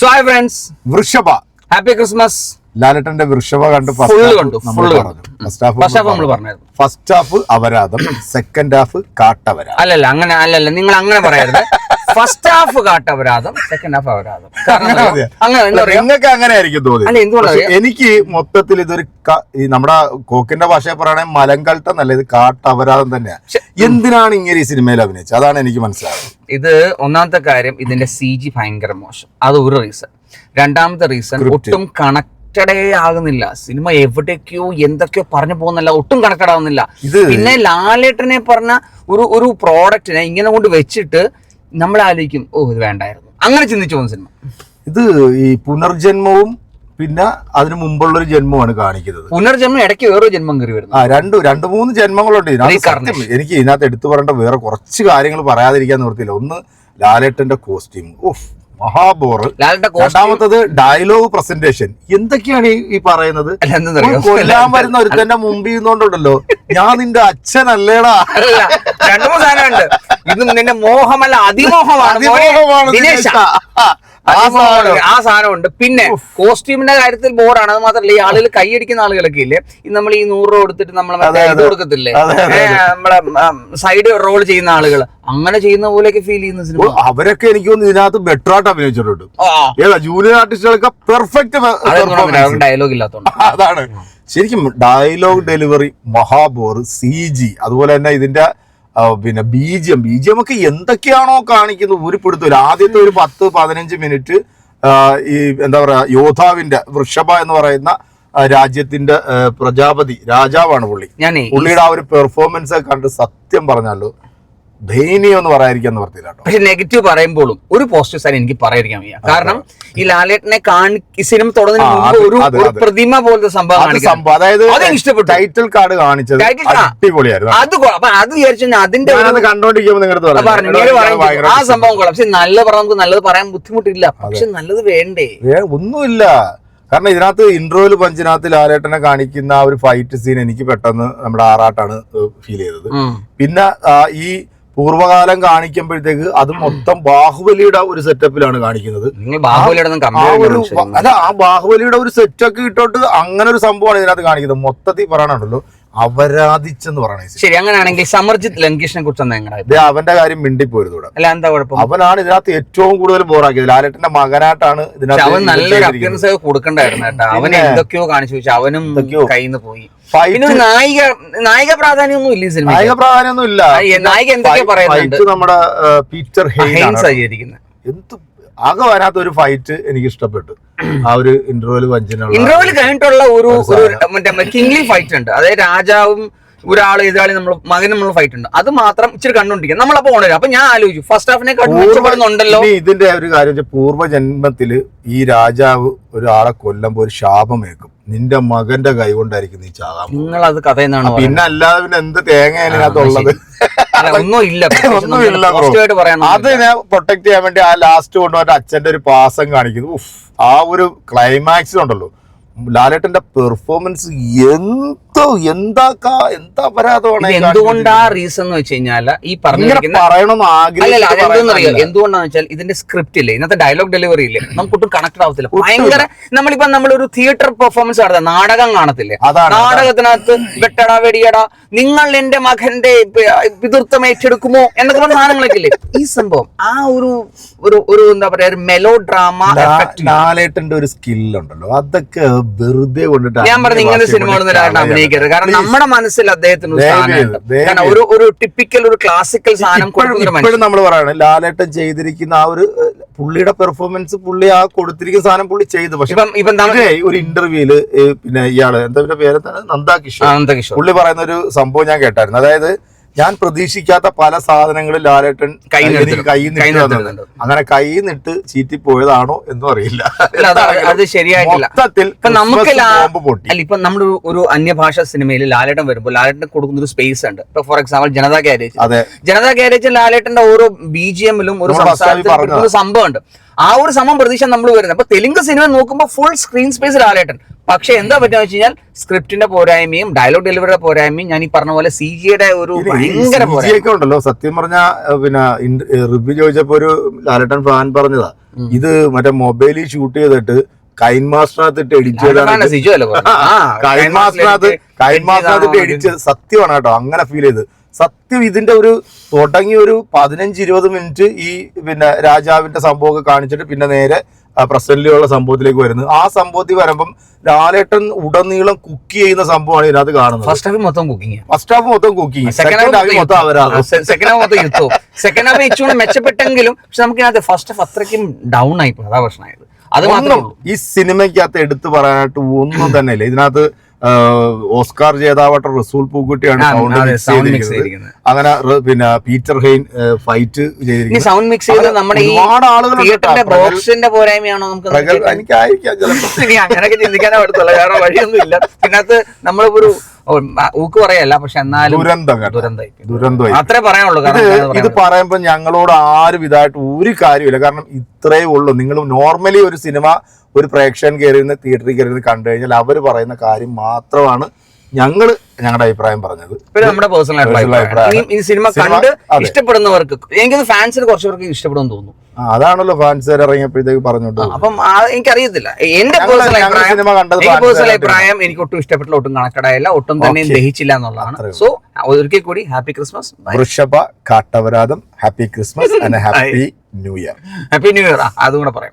So hi friends Vrusshabha. Happy Christmas ലാലട്ടന്റെ Vrusshabha കണ്ട്. First half നമ്മൾ പറഞ്ഞായിരുന്നു. ഫസ്റ്റ് ഹാഫ് അപരാധം സെക്കൻഡ് ഹാഫ് കാട്ടവരാ അല്ലല്ല അങ്ങനെ അല്ലല്ല നിങ്ങൾ അങ്ങനെ പറയരുത്. ഫസ്റ്റ് ഹാഫ് കാട്ടപരാധം സെക്കൻഡ് ഹാഫ് അപരാധം. നിങ്ങൾക്ക് അങ്ങനെ ആയിരിക്കും തോന്നി എനിക്ക് മൊത്തത്തിൽ ഇതൊരു നമ്മുടെ കോക്കിന്റെ ഭാഷ പറയണേ മലങ്കൾട്ട എന്നല്ല ഇത് കാട്ടപരാധം തന്നെയാണ് എന്തിനാണ് ഇങ്ങനെ ഈ സിനിമയിൽ അഭിനയിച്ചത്? അതാണ് എനിക്ക് മനസ്സിലായത്. ഇത് ഒന്നാമത്തെ കാര്യം ഇതിന്റെ സി ജി ഭയങ്കര മോശം. അത് ഒരു റീസൺ രണ്ടാമത്തെ റീസൺ. ഒട്ടും കണക്റ്റഡേ ആകുന്നില്ല. സിനിമ എവിടേക്കോ എന്തൊക്കെയോ പറഞ്ഞു പോകുന്നില്ല ഒട്ടും കണക്റ്റഡ് ആവുന്നില്ല. പിന്നെ ലാലേട്ടനെ പറഞ്ഞ ഒരു ഒരു പ്രോഡക്റ്റിനെ ഇങ്ങനെ കൊണ്ട് വെച്ചിട്ട് നമ്മൾ ആലോചിക്കും ഓ ഇത് വേണ്ടായിരുന്നു. അങ്ങനെ ചിന്തിച്ചു പോകുന്ന സിനിമ. ഇത് ഈ പുനർജന്മവും പിന്നെ അതിനു മുമ്പുള്ള ഒരു ജന്മമാണ് കാണിക്കുന്നത്. പുനർജന്മം ഇടയ്ക്ക് വേറൊരു ജന്മം കയറി വരുന്നു. ആ രണ്ടു രണ്ട് മൂന്ന് ജന്മങ്ങളുണ്ട് ഇതിനകത്ത്. എനിക്ക് ഇതിനകത്ത് എടുത്തു പറയേണ്ട വേറെ കുറച്ച് കാര്യങ്ങൾ പറയാതിരിക്കാൻ നിർത്തിയില്ല ഒന്ന് ലാലേട്ടന്റെ കോസ്റ്റ്യൂം ഉഫ്. ലാലേട്ട രണ്ടാമത്തത് ഡയലോഗ് പ്രസന്റേഷൻ എന്തൊക്കെയാണ് ഈ- പറയുന്നത്? കൊല്ലാൻ വരുന്ന ഒരുത്തന്റെ മുമ്പിൽ നിന്നുകൊണ്ടുണ്ടല്ലോ ഞാൻ നിന്റെ അച്ഛനല്ലേടാ. രണ്ടു മൂന്ന് സാധനമുണ്ട്. ഇത് നിന്റെ മോഹമല്ല അതിമോഹമാണ്. അതിമോഹമാണ് ദിനേശ സാധനം ആ സാധനം. ഉണ്ട്. പിന്നെ കോസ്റ്റ്യൂമിന്റെ കാര്യത്തിൽ ബോറാണ്. അത് മാത്രമല്ല ഈ ആളുകൾ കൈയടിക്കുന്ന ആളുകളൊക്കെ ഇല്ലേ? നമ്മൾ ഈ നൂറ് രൂപ കൊടുത്തിട്ട് നമ്മളെ ഇത് കൊടുക്കത്തില്ലേ? നമ്മളെ സൈഡ് റോൾ ചെയ്യുന്ന ആളുകൾ. അങ്ങനെ ചെയ്യുന്ന പോലെയൊക്കെ ഫീൽ ചെയ്യുന്ന സിനിമ അവരൊക്കെ എനിക്ക് തോന്നുന്നു ഇതിനകത്ത് ബെറ്റർ ആയിട്ട് അഭിനയിച്ചിട്ടുണ്ട്. ആ, ഏതാ ജൂനിയർ ആർട്ടിസ്റ്റുകൾക്ക് പെർഫെക്റ്റ് ഡയലോഗ് ഇല്ലാത്തതുകൊണ്ട് അതാണ്. ശരിക്കും ഡയലോഗ് ഡെലിവറി മഹാബോർ സി ജി അതുപോലെ തന്നെ ഇതിന്റെ ആ, പിന്നെ ബീജിയം. ബീജിയം ഒക്കെ എന്തൊക്കെയാണോ കാണിക്കുന്നത് ഒരു പിടുത്തമില്ല ആദ്യത്തെ ഒരു പത്ത് പതിനഞ്ച് മിനിറ്റ് ഈ എന്താ പറയാ യോദ്ധാവിന്റെ വൃഷഭ എന്ന് പറയുന്ന രാജ്യത്തിന്റെ പ്രജാപതി രാജാവാണ് പുള്ളി. പുള്ളിയുടെ ആ ഒരു പെർഫോമൻസ് കണ്ട് സത്യം പറഞ്ഞാലോ ദയനീയം എന്ന് പറയാതിരിക്കാൻ നിവർത്തിയില്ല കേട്ടോ. പക്ഷെ നെഗറ്റീവ് പറയുമ്പോഴും ഒരു പോസിറ്റീവ് സൈഡ് എനിക്ക് പറയാതിരിക്കാൻ വയ്യ. കാരണം ഈ ലാലേട്ടനെ കാണി സിനിമ തുടങ്ങുന്ന ഒരു. പ്രതിമ പോലത്തെ സംഭവം അത് അതായത് ഇഷ്ടപ്പെട്ടു. ടൈറ്റിൽ കാർഡ് കാണിച്ചത്. അടിപൊളിയായിരുന്നു. അത് അത് വിചാരിച്ചു അതിന്റെ കണ്ടോണ്ടിരിക്കുമ്പോൾ ആ സംഭവം കൊള്ളാം. പക്ഷെ നല്ല പറഞ്ഞാൽ നമുക്ക് നല്ലത് പറയാൻ ബുദ്ധിമുട്ടില്ല. പക്ഷെ നല്ലത് വേണ്ടേ? ഒന്നുമില്ല. കാരണം ഇതിനകത്ത് ഇൻട്രോയിൽ പഞ്ചിനകത്ത് ലാലേട്ടനെ കാണിക്കുന്ന ആ ഒരു ഫൈറ്റ് സീൻ എനിക്ക് പെട്ടെന്ന് നമ്മുടെ ആറാട്ടാണ് ഫീൽ ചെയ്തത്. പിന്നെ ഈ പൂർവകാലം കാണിക്കുമ്പോഴത്തേക്ക് അത് മൊത്തം ബാഹുബലിയുടെ ഒരു സെറ്റപ്പിലാണ് കാണിക്കുന്നത്. അല്ല ആ ബാഹുബലിയുടെ ഒരു സെറ്റൊക്കെ ഇട്ടോട്ട് അങ്ങനെ ഒരു സംഭവമാണ് ഇതിനകത്ത് കാണിക്കുന്നത്. മൊത്തത്തിൽ പറയണുണ്ടല്ലോ. അപരാധിച്ചെന്ന് പറയണേ ശരി അങ്ങനെയാണെങ്കിൽ സമർജിത് ലങ്കേഷിനെ കുറിച്ച് ഇത് അവന്റെ കാര്യം മിണ്ടിപ്പോരുത് ഇവിടെ. അല്ല എന്താ കുഴപ്പം? അവനാണ് ഇതിനകത്ത് ഏറ്റവും കൂടുതൽ ബോറാക്കിയത് ലാലേട്ടന്റെ മകനായിട്ടാണ് ഇതിനകത്ത് അവൻ നല്ലൊരു. അപ്പിയറൻസ് ഒക്കെ കൊടുക്കണ്ടായിരുന്നു കേട്ടോ. അവൻ എന്തൊക്കെയോ കാണിച്ചു. വെച്ചാൽ അവനും. കയ്യിൽ പോയി. പിന്നെ നായിക നായിക പ്രാധാന്യമൊന്നും ഇല്ല സിനിമ നായിക പ്രാധാന്യമൊന്നും ഇല്ല. നായിക എന്തൊക്കെയോ ഫൈ- പറയുന്നുണ്ട്. നമ്മുടെ പീറ്റർ ഹെയിൻസ് ആയിരിക്കുന്നത് എന്ത് ആകെ വരാത്ത ഒരു ഫൈറ്റ് എനിക്ക് ഇഷ്ടപ്പെട്ടു. ആ ഒരു ഇന്റർവെൽ വഞ്ചന ഇന്റർവ്യൂൽ കഴിഞ്ഞിട്ടുള്ള ഒരു ഒരു ഒരു മറ്റേ കിങ്ലി ഫൈറ്റ് ഉണ്ട്. അതായത് രാജാവും ഒരാൾ എതിരാളി നമ്മൾ മകൻ നമ്മൾ ഫൈറ്റ് ഉണ്ട്. അത് മാത്രം ഇച്ചിരി കണ്ടോണ്ടിരിക്കുക നമ്മളപ്പോ ഓണര് അപ്പൊ ഞാൻ ആലോചിച്ചു ഫസ്റ്റ് ഹാഫിനെ മെച്ചപ്പെടുന്നുണ്ടല്ലോ ഇതിന്റെ ഒരു കാര്യം വെച്ചാൽ പൂർവജന്മത്തിൽ ഈ രാജാവ് ഒരാളെ കൊല്ലുമ്പോ ഒരു ശാപമേക്കും. നിന്റെ മകന്റെ കൈ കൊണ്ടായിരിക്കും നീ ചാകാം നിങ്ങൾ അത് കഥ പിന്നെ അല്ലാതെ പിന്നെ എന്ത് അല്ല, ഒന്നും ഒന്നുമില്ല അതിനെ പ്രൊട്ടക്ട് ചെയ്യാൻ വേണ്ടി ആ ലാസ്റ്റ് കൊണ്ടുവന്നിട്ട് അച്ഛന്റെ ഒരു പാസം കാണിക്കുന്നു. ആ ഒരു ക്ലൈമാക്സ് ഉണ്ടല്ലോ. ലാലേട്ടന്റെ പെർഫോമൻസ് എന്തോ എന്താ അപരാധമാണ് ഈ എന്തുകൊണ്ടാ റീസൺ എന്ന് വെച്ച് കഴിഞ്ഞാൽ ഈ അതെന്തെന്നറിയോ എന്തുകൊണ്ടാന്ന് വെച്ചാൽ ഇതിന്റെ സ്ക്രിപ്റ്റ് ഇല്ലേ? ഇന്നത്തെ ഡയലോഗ് ഡെലിവറി ഇല്ലേ? നമുക്ക് ഒട്ടും കണക്ട് ആവത്തില്ല. ഭയങ്കര നമ്മളിപ്പോ നമ്മളൊരു തിയേറ്റർ പെർഫോമൻസ് നടത്താം. നാടകം കാണത്തില്ലേ? നാടകത്തിനകത്ത് വെട്ടടാ വെടിയടാ നിങ്ങൾ എന്റെ മകന്റെ പിതൃത്വം ഏറ്റെടുക്കുമോ എന്നൊക്കെ പറഞ്ഞ സാധനങ്ങളൊക്കെ ഇല്ലേ? ഈ സംഭവം ആ ഒരു ഒരു ഒരു എന്താ പറയാ ഒരു മെലോ ഡ്രാമ ലാലേട്ടന്റെ ഒരു സ്കില്ലുണ്ടല്ലോ അതൊക്കെ വെറുതെ കൊണ്ടിട്ട് ഞാൻ പറഞ്ഞു ഇങ്ങനെ സിനിമ സിനിമകളൊന്നും അഭിനയിക്കരുത് കാരണം. നമ്മുടെ മനസ്സിൽ അദ്ദേഹത്തിന് ഒരു സ്ഥാനമുണ്ട് കാരണം ഒരു ഒരു ടിപ്പിക്കൽ ഒരു ക്ലാസിക്കൽ സാധനം ഇപ്പോഴും നമ്മൾ പറയണം ലാലേട്ടൻ ചെയ്തിരിക്കുന്ന ആ ഒരു പുള്ളിയുടെ പെർഫോമൻസ് പുള്ളി ആ കൊടുത്തിരിക്കുന്ന സാധനം പുള്ളി ചെയ്തു. പക്ഷെ ഒരു ഇന്റർവ്യൂൽ പിന്നെ ഇയാൾ എന്താ പേര് പേരെന്താണ്? നന്ദാകിഷോർ അനന്തകിഷോർ പുള്ളി പറയുന്ന ഒരു സംഭവം ഞാൻ കേട്ടായിരുന്നു. അതായത് ഞാൻ പ്രതീക്ഷിക്കാത്ത പല സാധനങ്ങളും ലാലേട്ടൻ എനിക്ക് തന്നത്. അങ്ങനെ കൈ നിട്ട് ചീറ്റി പോയതാണോ എന്നും അറിയില്ല. അത് ശരിയായിട്ടില്ല. മൊത്തത്തിൽ നമുക്ക് അല്ല ഇപ്പൊ നമ്മുടെ ഒരു- അന്യഭാഷ സിനിമയിൽ ലാലേട്ടൻ വരുമ്പോൾ ലാലേട്ടൻ കൊടുക്കുന്ന ഒരു സ്പേസ് ഉണ്ട്. ഇപ്പൊ ഫോർ എക്സാമ്പിൾ ജനതാ ഗാരേജ് അതെ. ജനതാ ഗാരേജ് ലാലേട്ടന്റെ ഓരോ ബി ജി എമ്മിലും ഒരു സംഭവം ഉണ്ട് ആ ഒരു സമയം പ്രതീക്ഷ നമ്മൾ വരുന്നത്. അപ്പൊ തെലുങ്ക് സിനിമ നോക്കുമ്പോൾ ഫുൾ സ്ക്രീൻ സ്പേസ് ലാലേട്ടൻ. പക്ഷെ എന്താ പറ്റുക വെച്ച് കഴിഞ്ഞാൽ സ്ക്രിപ്റ്റിന്റെ പോരായ്മയും ഡയലോഗ് ഡെലിവറിയുടെ പോരായ്മയും ഞാൻ ഈ പറഞ്ഞ പോലെ സി ജിയുടെ ഒരു ഭയങ്കര ഒക്കെ ഉണ്ടല്ലോ. സത്യം പറഞ്ഞ പിന്നെ റിവ്യൂ ചോദിച്ചപ്പോ ഒരു ലാലട്ടൻ ഫാൻ പറഞ്ഞതാ. ഇത് മറ്റേ മൊബൈലിൽ ഷൂട്ട് ചെയ്തിട്ട് കൈൻ മാസ്റ്ററിനകത്തിട്ട് കൈൻ മാസ്റ്ററിനകത്ത് കൈൻ എഡിറ്റ് സത്യമാണ് കേട്ടോ അങ്ങനെ ഫീൽ ചെയ്ത്. സത്യം ഇതിന്റെ ഒരു തുടങ്ങി ഒരു പതിനഞ്ച് ഇരുപത് മിനിറ്റ് ഈ പിന്നെ രാജാവിന്റെ സംഭവമൊക്കെ കാണിച്ചിട്ട് പിന്നെ നേരെ പ്രസന്റിലുള്ള സംഭവത്തിലേക്ക് വരുന്നത്. ആ സംഭവത്തിൽ വരുമ്പം ലാലേട്ടൻ ഉടനീളം കുക്ക് ചെയ്യുന്ന സംഭവമാണ് ഇതിനകത്ത് കാണുന്നത്. ഫസ്റ്റ് ഹാഫ് മൊത്തം കുക്കിംഗ് ഫസ്റ്റ് ഹാഫ് മൊത്തം കുക്കിംഗ് സെക്കൻഡ് ഹാഫ് മൊത്തം അവരാണ്. സെക്കൻഡ് ഹാഫ് മൊത്തം യുദ്ധവും. സെക്കൻഡ് ഹാഫ് ഇച്ചുകൂടെ മെച്ചപ്പെട്ടെങ്കിലും പക്ഷെ നമുക്ക് ഇതിനകത്ത് ഫസ്റ്റ് ഹാഫ് അത്രയ്ക്കും ഡൗൺ ആയിപ്പോ അതാ പ്രശ്നമായത്. അത് മാത്രമേ ഈ സിനിമയ്ക്കകത്ത് എടുത്തു പറയാനായിട്ട് ഒന്നും തന്നെ ഇല്ല. ഇതിനകത്ത് ഓസ്കാർ ജേതാവായിട്ട് റസൂൽ പൂക്കുട്ടിയാണ് സൗണ്ട് മിക്സ് ചെയ്തിരിക്കുന്നത്. അങ്ങനെ പിന്നെ പീറ്റർ ഹെയിൻ ഫൈറ്റ് ചെയ്തിരിക്കുന്നത്. സൗണ്ട് മിക്സ് ചെയ്ത് നമ്മുടെ ഒരുപാട് ആളുകൾ. ബോക്സിന്റെ പോരായ്മയാണോ നമുക്ക് എനിക്കായിരിക്കാം അങ്ങനെയൊക്കെ ചിന്തിക്കാനേ പറ്റത്തുള്ളൂ. കാരണം വഴിയൊന്നും ഇല്ല ഇതിനകത്ത് നമ്മളിപ്പോ ഒരു ഊക്ക് പറയല്ല പക്ഷെ എന്നാലും ദുരന്തം ദുരന്തമായി അത്രേ പറയാനുള്ളൂ ഇത് കാരണം ഇത് പറയാൻ പറയുമ്പോ ഞങ്ങളോട് ആരും ഇതായിട്ട് ഒരു കാര്യമില്ല കാരണം ഇത്രേ ഉള്ളൂ. നിങ്ങൾ നോർമലി ഒരു സിനിമ ഒരു പ്രേക്ഷകൻ കയറിയിരുന്ന് തിയേറ്ററിൽ കയറിയിരുന്ന് കണ്ടു കഴിഞ്ഞാൽ അവർ പറയുന്ന കാര്യം മാത്രമാണ് ഞങ്ങൾ ഞങ്ങളുടെ അഭിപ്രായം പറഞ്ഞത് നമ്മുടെ പേഴ്സണൽ അഭിപ്രായം. ഈ സിനിമ കണ്ട് ഇഷ്ടപ്പെടുന്നവർക്ക് എനിക്കത് ഫാൻസിന് കുറച്ച് പേർക്ക് ഇഷ്ടപ്പെടുമെന്ന് തോന്നുന്നു. അതാണല്ലോ ഫാൻസ് ഇറങ്ങിയപ്പോഴത്തേക്ക് പറഞ്ഞോണ്ട് അപ്പം എനിക്കറിയത്തില്ല. എന്റെ പേഴ്സണൽ അഭിപ്രായം പേഴ്സണൽ അഭിപ്രായം എനിക്ക് ഒട്ടും ഇഷ്ടപ്പെട്ടില്ല ഒട്ടും കണക്കടായില്ല ഒട്ടും തന്നെ. ദഹിച്ചില്ല എന്നുള്ളതാണ്. സോ ഒരിക്കൽ കൂടി happy Christmas Vrusshabha കാട്ടവരാതം happy Christmas and happy new year happy new year അതും കൂടെ പറയാം.